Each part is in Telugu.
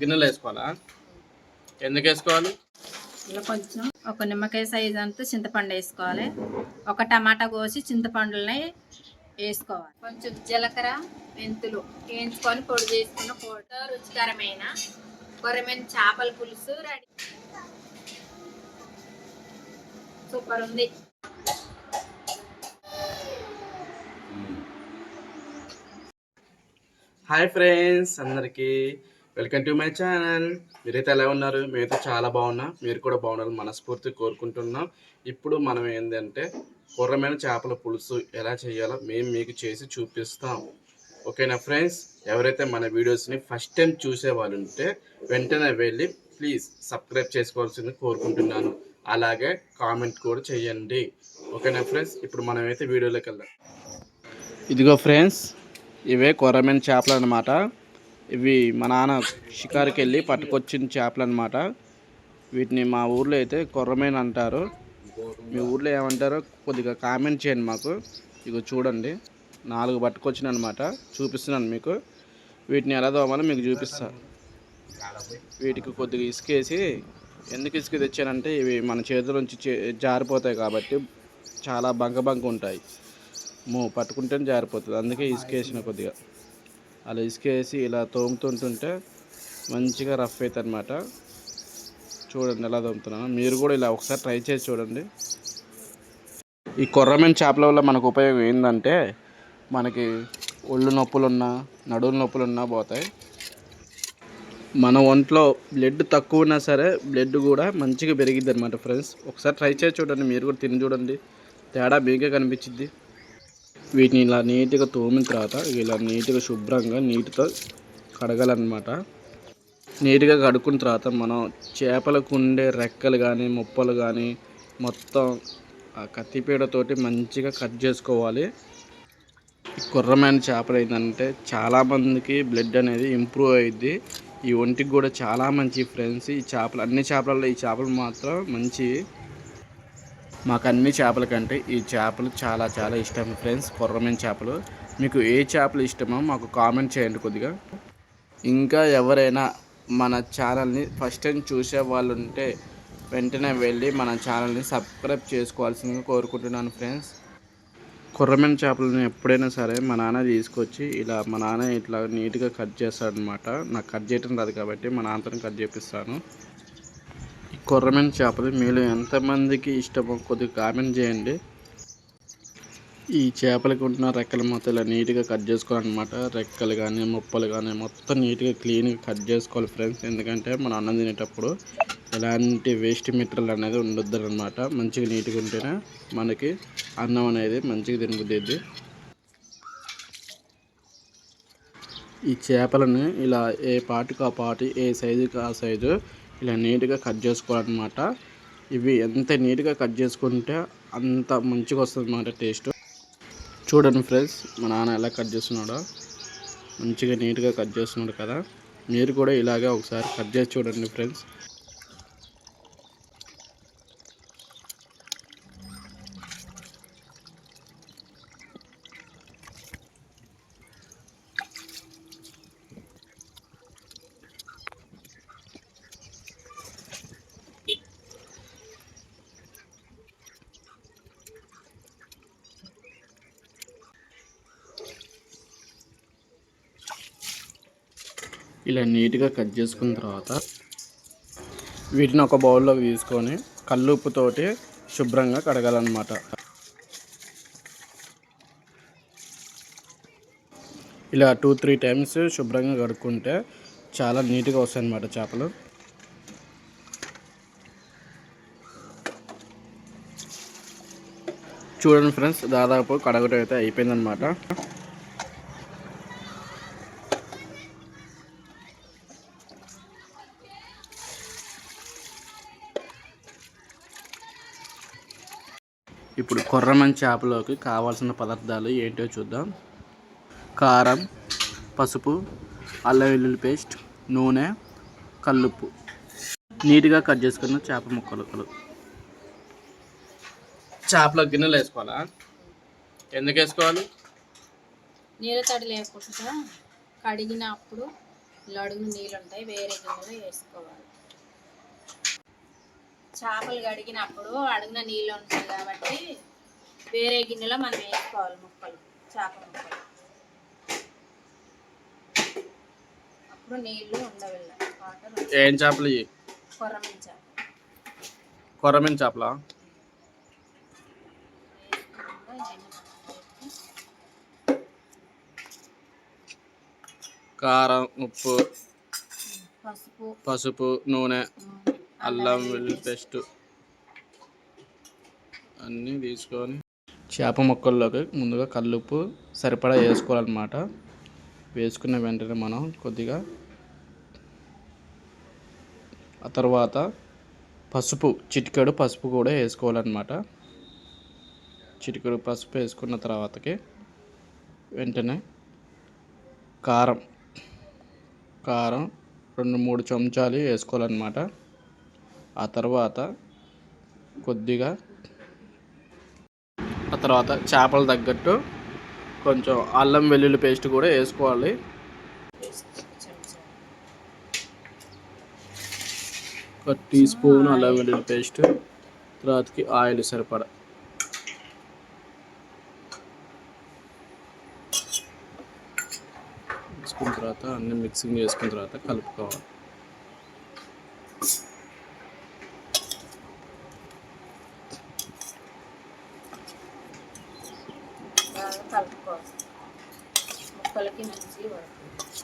గిన్నెలు వేసుకోవాలా? ఎందుకు వేసుకోవాలి? ఇలా కొంచెం ఒక నిమ్మకాయ సైజ్ అంతా చింతపండు వేసుకోవాలి. ఒక టమాటా కోసి చింతపండులని వేసుకోవాలి. కొంచెం జీలకర్ర మెంతులు వేయించుకొని పొడి చేసుకున్న పొడి రుచికరమైన కొరమైన చేపల పులుసు రెడీ. సూపర్ ఉంది. హాయ్ ఫ్రెండ్స్ అందరికీ వెల్కమ్ టు మై ఛానల్. మీరైతే ఎలా ఉన్నారు? మేమైతే చాలా బాగున్నా. మీరు కూడా బాగున్నారని మనస్ఫూర్తి కోరుకుంటున్నాం. ఇప్పుడు మనం ఏంటంటే కుర్రమైన చేపల పులుసు ఎలా చేయాలో మేము మీకు చేసి చూపిస్తాం. ఓకేనా ఫ్రెండ్స్? ఎవరైతే మన వీడియోస్ని ఫస్ట్ టైం చూసే వాళ్ళు ఉంటే వెంటనే వెళ్ళి ప్లీజ్ సబ్స్క్రైబ్ చేసుకోవాల్సింది కోరుకుంటున్నాను. అలాగే కామెంట్ కూడా చేయండి. ఓకేనా ఫ్రెండ్స్? ఇప్పుడు మనమైతే వీడియోలోకి వెళ్దాం. ఇదిగో ఫ్రెండ్స్ ఇవే కొర్రమైన చేపలు అనమాట ఇవి మా నాన్న షికారుకి వెళ్ళి పట్టుకొచ్చిన చేపలు అనమాట వీటిని మా ఊర్లో అయితే కొర్రమైన అంటారు. మీ ఊర్లో ఏమంటారో కొద్దిగా కామెంట్ చేయండి మాకు. ఇక చూడండి. నాలుగు పట్టుకొచ్చిన అనమాట చూపిస్తున్నాను మీకు. వీటిని ఎలా తోమాలో మీకు చూపిస్తా. వీటికి కొద్దిగా ఇసుకేసి ఎందుకు ఇసుక తెచ్చానంటే ఇవి మన చేతుల నుంచి చే- జారిపోతాయి కాబట్టి చాలా బంక బంక ఉంటాయి. మో పట్టుకుంటేనే జారిపోతుంది. అందుకే ఇసుకేసిన కొద్దిగా. అలా ఇసుకేసి ఇలా తోముతుంటుంటే మంచిగా రఫ్ అవుతుంది అనమాట చూడండి ఎలా తోముతున్నాను. మీరు కూడా ఇలా ఒకసారి ట్రై చేసి చూడండి. ఈ కొర్రమైన చేపల వల్ల మనకు ఉపయోగం ఏంటంటే మనకి ఒళ్ళు నొప్పులున్నా నడువుల నొప్పులున్నా పోతాయి. మన ఒంట్లో బ్లడ్ తక్కువ ఉన్నా సరే బ్లడ్ కూడా మంచిగా పెరిగిద్ది అనమాట ఫ్రెండ్స్. ఒకసారి ట్రై చేసి చూడండి. మీరు కూడా తిని చూడండి. తేడా మీకే కనిపించింది వీటిని ఇలా నీట్గా తోమిన తర్వాత ఇలా నీట్గా శుభ్రంగా నీటితో కడగాలన్నమాట. నీట్గా కడుక్కున్న తర్వాత మనం చేపలకు ఉండే రెక్కలు కానీ ముప్పలు కానీ మొత్తం ఆ కత్తిపీడతోటి మంచిగా కట్ చేసుకోవాలి. కుర్రమైన చేపలు ఏంటంటే చాలామందికి బ్లడ్ అనేది ఇంప్రూవ్ అయ్యిద్ది ఈ ఒంటికి కూడా చాలా మంచి ఫ్రెండ్స్ ఈ చేపలు అన్ని చేపలలో ఈ చేపలు మాత్రం మంచి మాకు అన్ని చేపల కంటే ఈ చేపలు చాలా చాలా ఇష్టం ఫ్రెండ్స్. కొర్రమైన చేపలు. మీకు ఏ చేపలు ఇష్టమో మాకు కామెంట్ చేయండి కొద్దిగా. ఇంకా ఎవరైనా మన ఛానల్ని ఫస్ట్ టైం చూసే వాళ్ళు ఉంటే వెంటనే వెళ్ళి మన ఛానల్ని సబ్స్క్రైబ్ చేసుకోవాల్సిందిగా కోరుకుంటున్నాను ఫ్రెండ్స్. కుర్రమైన చేపలను ఎప్పుడైనా సరే మా నాన్న తీసుకొచ్చి ఇలా మా నాన్న ఇట్లా నీట్గా కట్ చేస్తాడనమాట నాకు కట్ చేయటం రాదు కాబట్టి మా నాన్నతో కట్ చేపిస్తాను. కొర్రమైన చేపలు. మీలో ఎంతమందికి ఇష్టమో కొద్దిగా కామెంట్ చేయండి. ఈ చేపలకు ఉన్న రెక్కలు మొత్తం ఇలా నీట్గా కట్ చేసుకోవాలన్నమాట. రెక్కలు కానీ ముప్పలు కానీ మొత్తం నీట్గా క్లీన్గా కట్ చేసుకోవాలి ఫ్రెండ్స్. ఎందుకంటే మనం అన్నం తినేటప్పుడు ఎలాంటి వేస్ట్ మెటీరియల్ అనేది ఉండొద్దు అనమాట మంచిగా నీట్గా ఉంటేనే మనకి అన్నం అనేది మంచిగా తినబుద్ది ఈ చేపలను ఇలా ఏ పాటికి ఆ పాటు ఏ సైజుకి ఆ సైజు ఇలా నీట్గా కట్ చేసుకోవాలన్నమాట. ఇవి ఎంత నీట్గా కట్ చేసుకుంటే అంత మంచిగా వస్తుంది అన్నమాట టేస్ట్. చూడండి ఫ్రెండ్స్ మా నాన్న ఎలా కట్ చేస్తున్నాడో. మంచిగా నీట్గా కట్ చేస్తున్నాడు కదా. మీరు కూడా ఇలాగే ఒకసారి కట్ చేసి చూడండి ఫ్రెండ్స్. ఇలా నీట్గా కట్ చేసుకున్న తర్వాత వీటిని ఒక బౌల్లో తీసుకొని కల్లుప్పుతోటి శుభ్రంగా కడగాలన్నమాట. ఇలా టూ త్రీ టైమ్స్ శుభ్రంగా కడుక్కుంటే చాలా నీట్గా వస్తాయి అన్నమాట చేపలు. చూడండి ఫ్రెండ్స్ దాదాపు కడగటం అయితే అయిపోయిందనమాట ఇప్పుడు కొర్రమన్ చేపలోకి కావాల్సిన పదార్థాలు ఏంటో చూద్దాం. కారం పసుపు అల్లం వెల్లుల్లి పేస్ట్ నూనె కల్లుప్పు. నీట్గా కట్ చేసుకున్న చేప ముక్కలు చేపలో గిన్నెలు వేసుకోవాలా? ఎందుకు వేసుకోవాలి? నీళ్ళ తడి లేకుండా కడిగినప్పుడు అడుగు నీళ్ళు ఉంటాయి వేరే గిన్నెలో వేసుకోవాలి. చేపలు కడిగినప్పుడు అడుగున నీళ్ళు ఉంటాయి కాబట్టి వేరే గిన్నెలో మనం వేసుకోవాలి ముక్కలు చేప ముక్కలు. అప్పుడు నీళ్ళు ఉండవు వాటర్ ఏం చేపలు కొర్రమీన చేప. కొర్రమీన చేపలా? కారం ఉప్పు పసుపు. పసుపు నూనె. అల్లం వెల్లుల్లి పేస్ట్ అన్నీ తీసుకొని చేప ముక్కల్లోకి ముందుగా కల్లుప్పు సరిపడా వేసుకోవాలన్నమాట. వేసుకున్న వెంటనే మనం కొద్దిగా ఆ తర్వాత పసుపు చిటికెడు పసుపు కూడా వేసుకోవాలన్నమాట. చిటికెడు పసుపు వేసుకున్న తర్వాతకి వెంటనే కారం కారం రెండు మూడు చెంచాలు వేసుకోవాలన్నమాట. ఆ తర్వాత కొద్దిగా ఆ తర్వాత చేపలు తగ్గట్టు కొంచెం అల్లం వెల్లుల్లి పేస్ట్ కూడా వేసుకోవాలి. ఒక టీ స్పూన్ అల్లం వెల్లుల్లి పేస్ట్ తర్వాతకి ఆయిల్ సరిపడా. వేసుకున్న తర్వాత అన్నీ మిక్సింగ్ చేసుకున్న తర్వాత కలుపుకోవాలి బాగా కలుపుకోవాలి ముక్కలకి మంచిగా పడుతుంది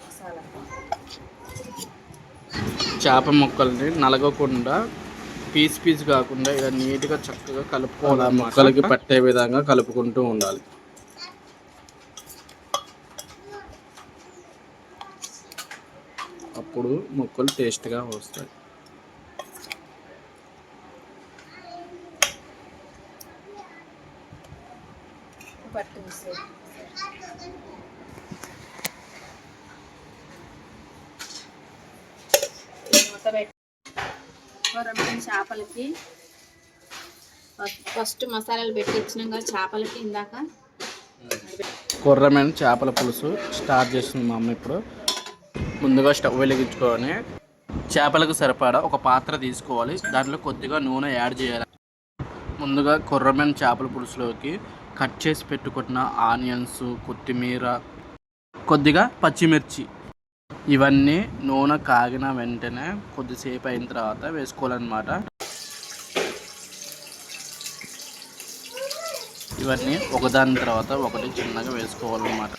మసాలా చేప ముక్కల్ని నలగకుండా పీస్ పీస్ కాకుండా ఇలా నీట్గా చక్కగా కలుపుకోవాలి ముక్కలకి పట్టే విధంగా కలుపుకుంటూ ఉండాలి. అప్పుడు ముక్కలు టేస్ట్గా వస్తాయి పట్టు మిక్సీ. ఈ మూత పెట్టి రెండు చేపలకి. ఫస్ట్- మసాలాలు పెట్టి ఇచ్చినాం చేపలకి ఇందాక. కొర్రమైన చేపల పులుసు స్టార్ట్ చేస్తుంది మా అమ్మ ఇప్పుడు. ముందుగా స్టవ్ వెలిగించుకొని చేపలకు సరిపడా ఒక పాత్ర తీసుకోవాలి. దాంట్లో కొద్దిగా నూనె యాడ్ చేయాలి. ముందుగా కొర్రమైన చేపల పులుసులోకి కట్ చేసి పెట్టుకున్న ఆనియన్స్ కొత్తిమీర కొద్దిగా పచ్చిమిర్చి ఇవన్నీ నూనె కాగిన వెంటనే కొద్దిసేపు అయిన తర్వాత వేసుకోవాలన్నమాట. ఇవన్నీ ఒకదాని తర్వాత ఒకటి చిన్నగా వేసుకోవాలన్నమాట.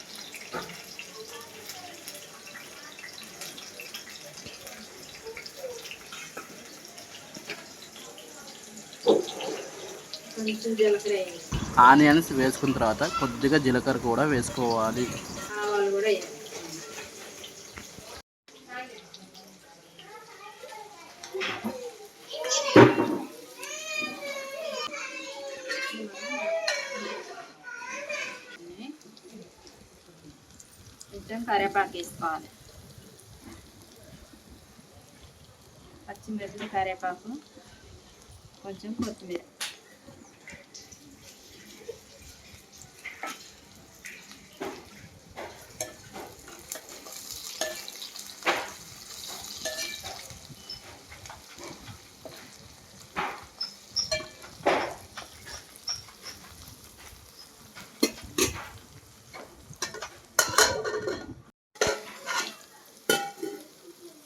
ఆనియన్స్ వేసుకున్న తర్వాత కొద్దిగా జీలకర్ర కూడా వేసుకోవాలి. ఆవాలు కూడా వేయాలి కొంచెం కరివేపాకు వేసుకోవాలి పచ్చిమిరపకాయ కరివేపాకు కొంచెం కొత్తిమీర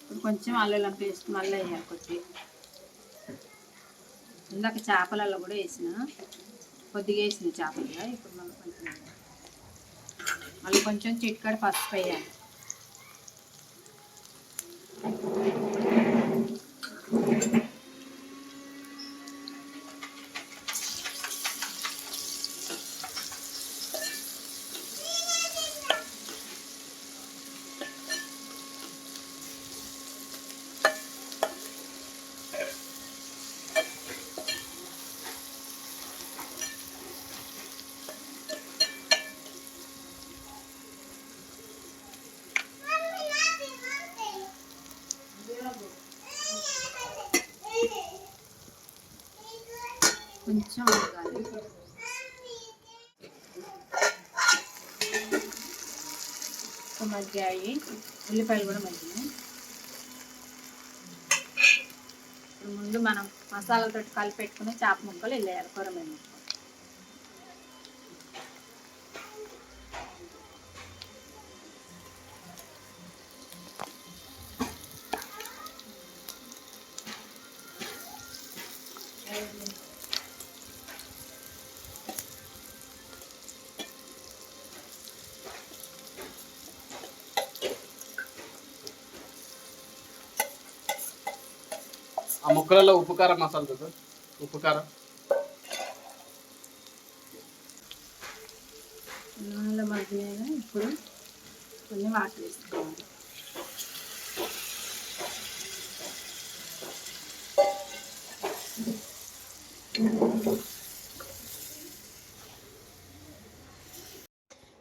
ఇప్పుడు కొంచెం అల్లం పేస్ట్ మళ్ళీ వేయాలి కొద్ది ఇందాక చేపలలో కూడా వేసిన. కొద్దిగా వేసిన చేపలుగా ఇప్పుడు మళ్ళీ కొంచెం మళ్ళీ కొంచెం చిట్కాడ పసుపు వేయాలి. కొంచెం ఉడకాలి మగ్గాయి. ఉల్లిపాయలు కూడా మగ్గినాయి. ఇప్పుడు ముందు మనం మసాలాతో కలిపెట్టుకుని చేప ముక్కలు వెళ్ళేయాలి కూర మేము ఆ ముక్కలలో ఉప్పు కారం మసాలా కదా? ఉప్పు కారం నూనెలో ఇప్పుడు కొన్ని వాటర్ వేసుకోవాలి.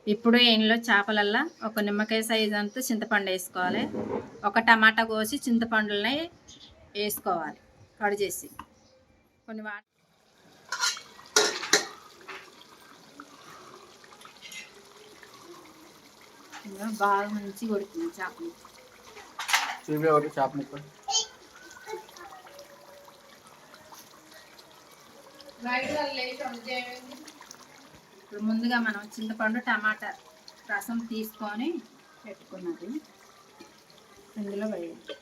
ఇప్పుడు ఇంట్లో చేపలల్లో ఒక నిమ్మకాయ సైజ్ అంతా చింతపండు వేసుకోవాలి. ఒక టమాటా కోసి చింతపండులని వేసుకోవాలి. కడు చేసి. కొన్ని వాటర్ ఇంకా బాగా మంచి కొడుతుంది చేపలు. చూపి చేప ముక్క ఇప్పుడు ముందుగా మనం చింతపండు టమాటా రసం తీసుకొని పెట్టుకున్నది. ఇందులో వేయాలి.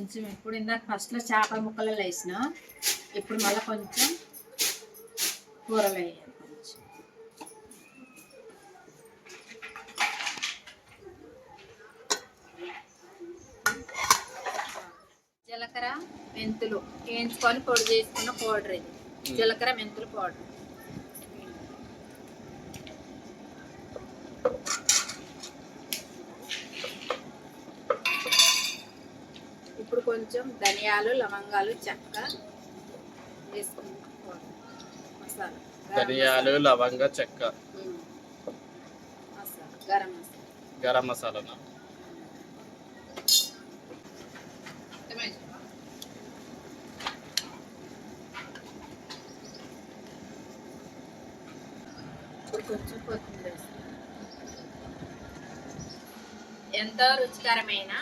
కొంచెం ఇప్పుడు ఇందాక ఫస్ట్లో చేపల ముక్కలు వేసిన ఇప్పుడు మళ్ళీ కొంచెం కూరలు వేయాలి కొంచెం. జీలకర్ర మెంతులు వేయించుకొని పొడి చేసుకున్న పౌడర్ ఇది. జీలకర్ర మెంతులు పౌడర్ ఇప్పుడు కొంచెం ధనియాలు లవంగాలు చెక్క వేసుకుంటాం. మసాలా. గరం ధనియాలు లవంగ చెక్క. గరం మసాలా. గరం మసాలా ఇప్పుడు కొంచెం కొత్తిమీర వేస్తాం. ఎంతో రుచికరమైన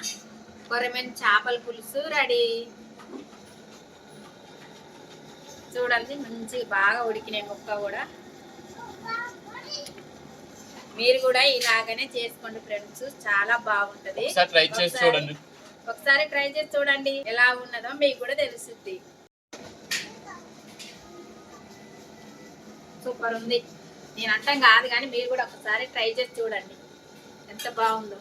కొరమైన చేపల పులుసు రెడీ. చూడండి మంచి బాగా ఉడికినాయి ముక్క కూడా. మీరు కూడా ఇలాగనే చేసుకోండి ఫ్రెండ్స్ చాలా బాగుంటది. ఒకసారి ట్రై చేసి చూడండి ఎలా ఉన్నదో మీకు కూడా తెలుస్తుంది. సూపర్ ఉంది. నేను అంటాం కాదు కానీ మీరు కూడా ఒకసారి ట్రై చేసి చూడండి. ఎంత బాగుందో.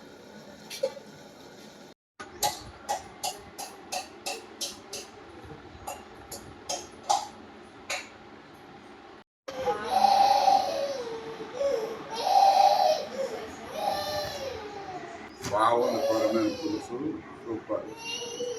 బాగుంది కొరమైన పులుసు సూపర్